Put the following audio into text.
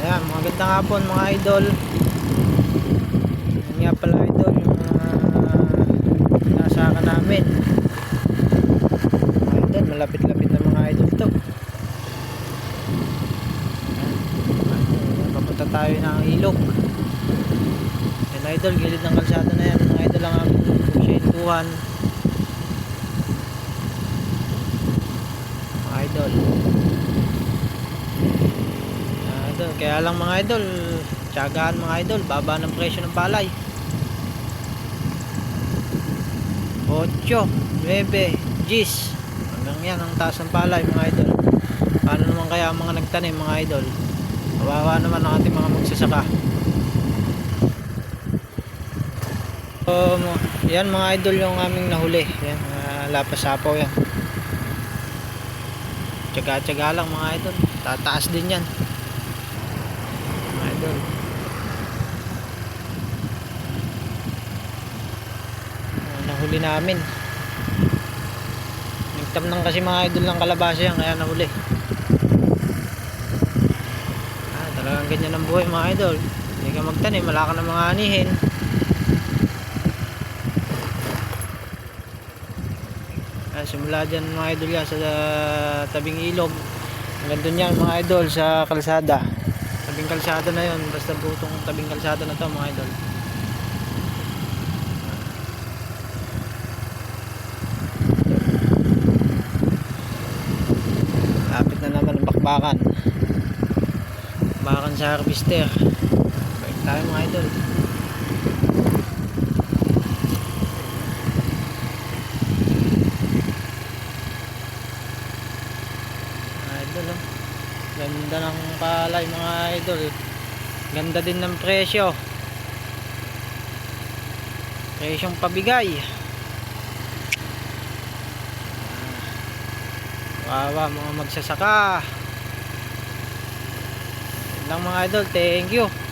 Ayan, mga gandang hapon mga idol. Yan nga pala idol, yung uh, nasaka namin. Idol, malapit-lapit na mga idol to. Ayan, papunta tayo ng ilog. Yan idol, gilid ng kalsada na yan. Mga idol ang aming syentuhan. Mga idol. Idol, kaya lang mga idol, tiyagaan mga idol, baba ng presyo ng palay. 8, 9, 10. Hanggang yan ang taas ng palay mga idol. Paano naman kaya ang mga nagtanim mga idol? Kawawa naman ang ating mga magsasaka. Um, yan mga idol yung aming nahuli. Yan, uh, lapas-sapaw yan. Tsaga-tsaga lang mga idol. Tataas din yan. Mga idol. Nahuli namin. Nagtamnang kasi mga idol ng kalabasa yan kaya nahuli. Ah, talagang ganyan ang buhay mga idol. Hindi ka magtanim, wala ka ng mga anihin. Ah, simula dyan mga idol yan sa ah, tabing ilog. Hanggang doon yan mga idol sa kalsada. Tabing kalsada na yon basta butong tabing kalsada na to mga idol. Lapit na naman ang bakbakan. Bakbakan sa harvester. Balik tayo mga idol. Mga idol oh. Ganda ng palay mga idol. Ganda din ng presyo. Presyong pabigay. Ah, Wawa mga magsasaka. Lang mga idol. Thank you.